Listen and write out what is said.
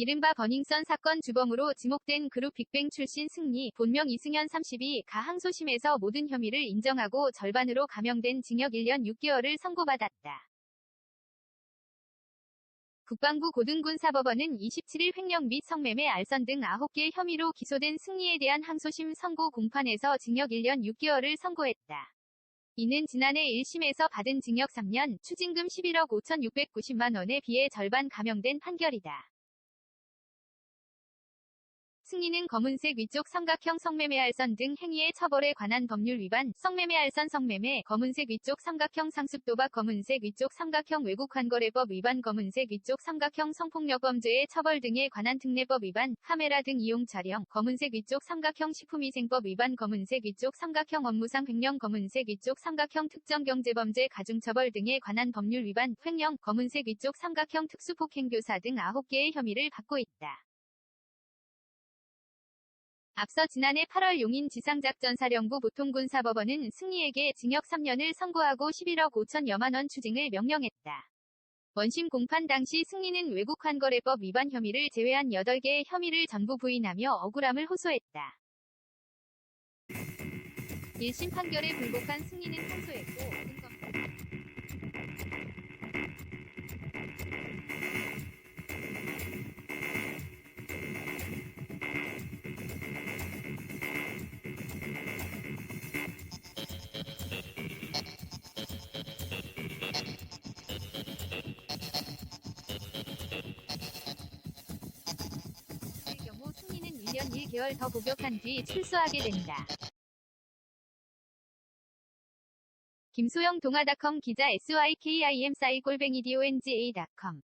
이른바 버닝썬 사건 주범으로 지목된 그룹 빅뱅 출신 승리, 본명 이승현 32가 항소심에서 모든 혐의를 인정하고 절반으로 감형된 징역 1년 6개월을 선고받았다. 국방부 고등군사법원은 27일 횡령 및 성매매 알선 등 9개 혐의로 기소된 승리에 대한 항소심 선고 공판에서 징역 1년 6개월을 선고했다. 이는 지난해 1심에서 받은 징역 3년, 추징금 11억 5,690만 원에 비해 절반 감형된 판결이다. 승리는 검은색 위쪽 삼각형 성매매 알선 등 행위의 처벌에 관한 법률 위반, 성매매 알선 성매매, 검은색 위쪽 삼각형 상습 도박 검은색 위쪽 삼각형 외국 환거래법 위반 검은색 위쪽 삼각형 성폭력 범죄의 처벌 등에 관한 특례법 위반, 카메라 등 이용 촬영, 검은색 위쪽 삼각형 식품위생법 위반 검은색 위쪽 삼각형 업무상 횡령 검은색 위쪽 삼각형 특정 경제범죄 가중처벌 등에 관한 법률 위반, 횡령, 검은색 위쪽 삼각형 특수폭행교사 등 9개의 혐의를 받고 있다. 앞서 지난해 8월 용인 지상작전사령부 보통군 사법원은 승리에게 징역 3년을 선고하고 11억 5천여만 원 추징을 명령했다. 원심 공판 당시 승리는 외국 환거래법 위반 혐의를 제외한 8개의 혐의를 전부 부인하며 억울함을 호소했다. 1심 판결에 불복한 승리는 항소했고 5년 1개월 더 복역한 뒤 출소하게 된다. 김소영 동아닷컴 기자 SYKIM 사이골뱅이 DONGA.com